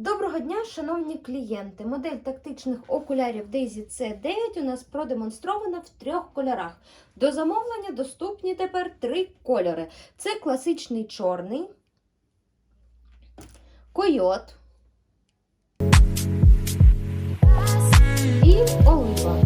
Доброго дня, шановні клієнти! Модель тактичних окулярів Daisy C9 у нас продемонстрована в трьох кольорах. До замовлення доступні тепер три кольори: це класичний чорний, койот і олива.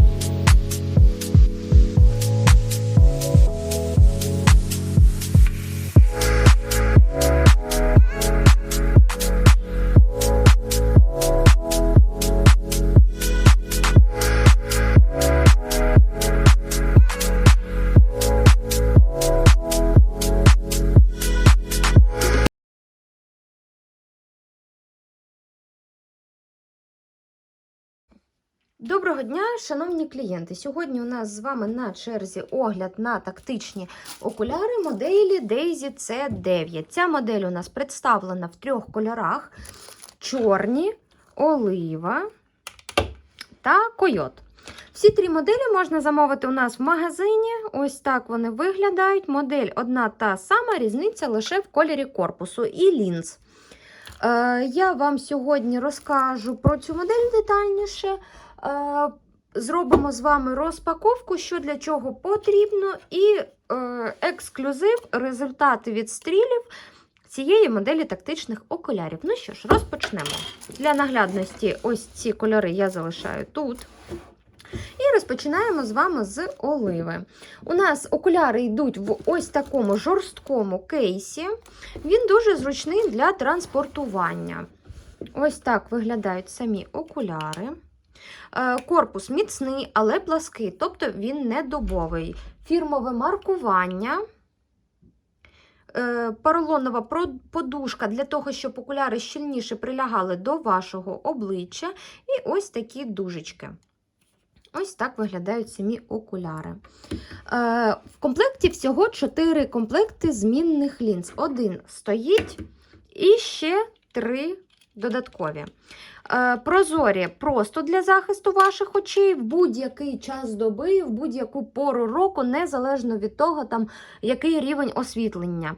Доброго дня, шановні клієнти! Сьогодні у нас з вами на черзі огляд на тактичні окуляри моделі Daisy C9. Ця модель у нас представлена в трьох кольорах: чорні, олива та койот. Всі три моделі можна замовити у нас в магазині. Ось так вони виглядають. Модель одна та сама, різниця лише в кольорі корпусу і лінз. Е, Я вам сьогодні розкажу про цю модель детальніше. Е, Зробимо з вами розпаковку, що для чого потрібно, і е, ексклюзив, результати відстрілів цієї моделі тактичних окулярів. Ну що ж, розпочнемо. Для наглядності, ось ці кольори я залишаю тут. І розпочинаємо з вами з оливи. У нас окуляри йдуть в ось такому жорсткому кейсі. Він дуже зручний для транспортування. Ось так виглядають самі окуляри. Е, Корпус міцний, але плаский, тобто він не дубовий. Фірмове маркування. Е, Поролонова подушка для того, щоб окуляри щільніше прилягали до вашого обличчя. І ось такі дужечки. Ось так виглядають самі окуляри. Е, В комплекті всього 4 комплекти змінних лінз. Один стоїть і ще 3 додаткові. Е, Прозорі просто для захисту ваших очей в будь-який час доби, в будь-яку пору року, незалежно від того, там, який рівень освітлення.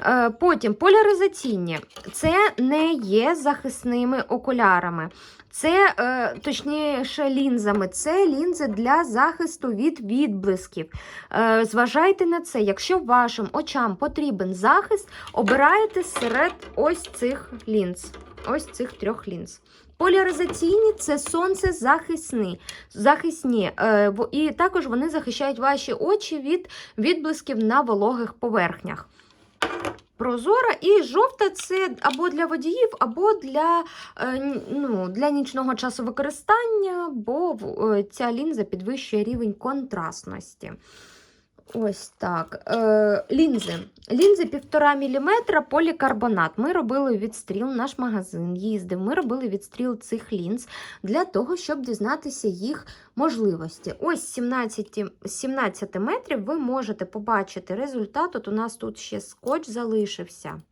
Е, Потім поляризаційні. Це не є захисними окулярами. Це, е, точніше, лінзами. Це лінзи для захисту від відблисків. Зважайте на це. Якщо вашим очам потрібен захист, обирайте серед ось цих лінз. Ось цих трьох лінз. Поляризаційні це сонцезахисні. захисні, е, і також вони захищають ваші очі від відблисків на вологих поверхнях. Прозора і жовта це або для водіїв, або для, е, ну, для нічного часу використання, бо е, ця лінза підвищує рівень контрастності. Ось так. Е, лінзи. Лінзи 1,5 мм полікарбонат. Ми робили відстріл, наш магазин їздив. Ми робили відстріл цих лінз для того, щоб дізнатися їх можливості. Ось 17, 17 метрів ви можете побачити результат. От у нас тут ще скотч залишився.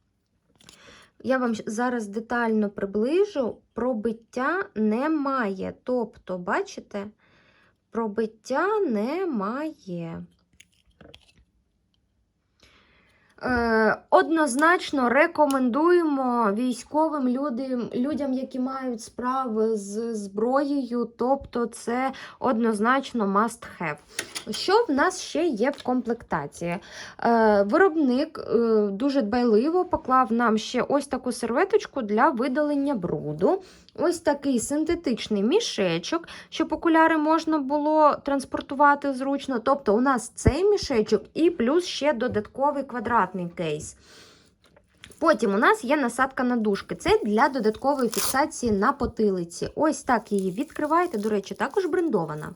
Я вам зараз детально приближу. Пробиття немає. Тобто, бачите, пробиття немає. Е, Однозначно рекомендуємо військовим людям, людям, які мають справи з зброєю, тобто це однозначно must have. Що в нас ще є в комплектації? Е, Виробник е, дуже дбайливо поклав нам ще ось таку серветочку для видалення бруду. Ось такий синтетичний мішечок, щоб окуляри можна було транспортувати зручно. Тобто, у нас цей мішечок і плюс ще додатковий квадратний кейс. Потім у нас є насадка на дужки. Це для додаткової фіксації на потилиці. Ось так її відкриваєте, до речі, також брендована.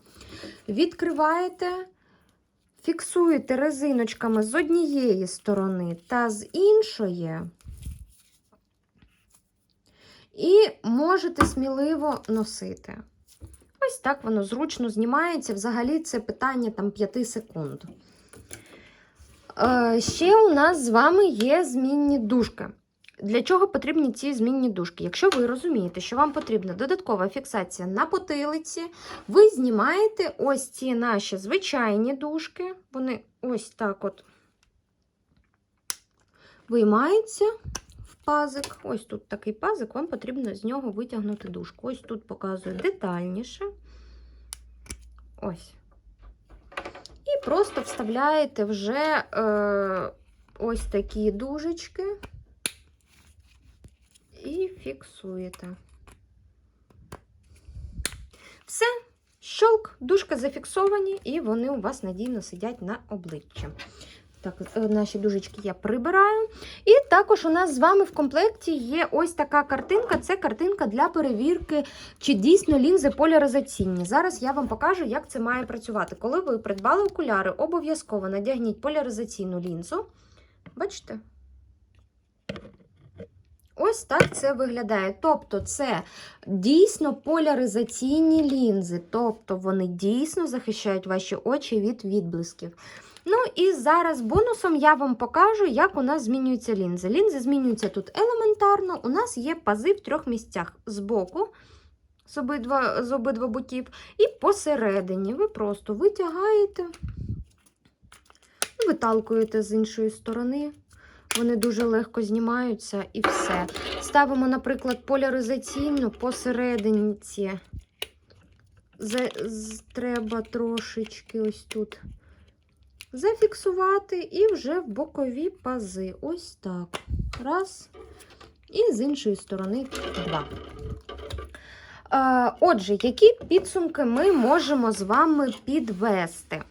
Відкриваєте, фіксуєте резиночками з однієї сторони та з іншої. І можете сміливо носити. Ось так воно зручно знімається. Взагалі, це питання там 5 секунд. Е, ще у нас з вами є змінні дужки. Для чого потрібні ці змінні дужки? Якщо ви розумієте, що вам потрібна додаткова фіксація на потилиці, ви знімаєте ось ці наші звичайні дужки. Вони ось так от виймаються пазик. Ось тут такий пазик, вам потрібно з нього витягнути дужку. Ось тут показую детальніше. Ось. І просто вставляєте вже е, ось такі дужечки і фіксуєте. Все, щолк, дужка зафіксовані, і вони у вас надійно сидять на обличчі. Так, е, наші дужечки я прибираю. І також у нас з вами в комплекті є ось така картинка. Це картинка для перевірки, чи дійсно лінзи поляризаційні. Зараз я вам покажу, як це має працювати. Коли ви придбали окуляри, обов'язково надягніть поляризаційну лінзу. Бачите? Ось так це виглядає. Тобто, це дійсно поляризаційні лінзи, тобто вони дійсно захищають ваші очі від відблисків. Ну і зараз бонусом я вам покажу, як у нас змінюються лінзи. Лінзи змінюються тут елементарно. У нас є пази в трьох місцях: збоку, з обидва, з обидва боків, і посередині. Ви просто витягаєте, виталкуєте з іншої сторони. Вони дуже легко знімаються і все. Ставимо, наприклад, поляризаційну посерединці. За, з, треба трошечки ось тут зафіксувати і вже в бокові пази. Ось так. Раз. І з іншої сторони два. Е, Отже, які підсумки ми можемо з вами підвести?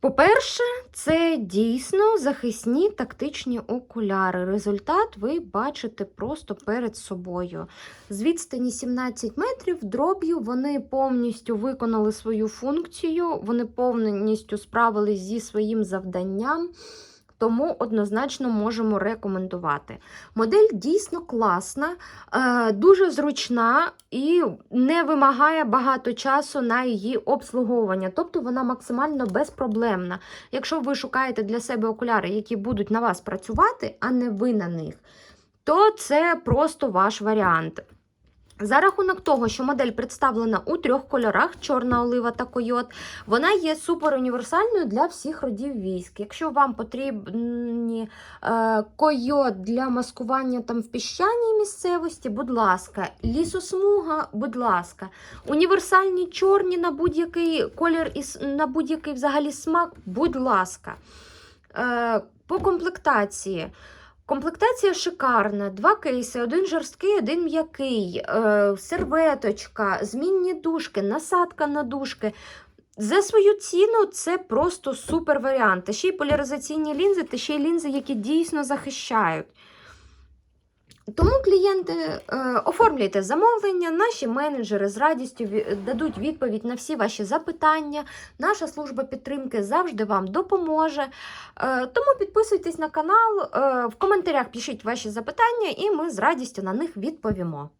По-перше, це дійсно захисні тактичні окуляри. Результат ви бачите просто перед собою. З відстані 17 метрів дроб'ю вони повністю виконали свою функцію, вони повністю справились зі своїм завданням. Тому однозначно можемо рекомендувати. Модель дійсно класна, е, дуже зручна і не вимагає багато часу на її обслуговування, тобто вона максимально безпроблемна. Якщо ви шукаєте для себе окуляри, які будуть на вас працювати, а не ви на них, то це просто ваш варіант. За рахунок того, що модель представлена у трьох кольорах: чорна олива та койот, вона є суперуніверсальною для всіх родів військ. Якщо вам потрібні е, койот для маскування там в піщаній місцевості, будь ласка, лісосмуга, будь ласка, універсальні чорні на будь-який колір і на будь-який взагалі смак, будь ласка. Е, по комплектації. Комплектація шикарна. Два кейси, один жорсткий, один м'який, е, серветочка, змінні дужки, насадка на дужки. За свою ціну це просто супер варіант. Та ще й поляризаційні лінзи, та ще й лінзи, які дійсно захищають. Тому клієнти е, оформлюйте замовлення, наші менеджери з радістю дадуть відповідь на всі ваші запитання. Наша служба підтримки завжди вам допоможе. Е, Тому підписуйтесь на канал, е, в коментарях пишіть ваші запитання, і ми з радістю на них відповімо.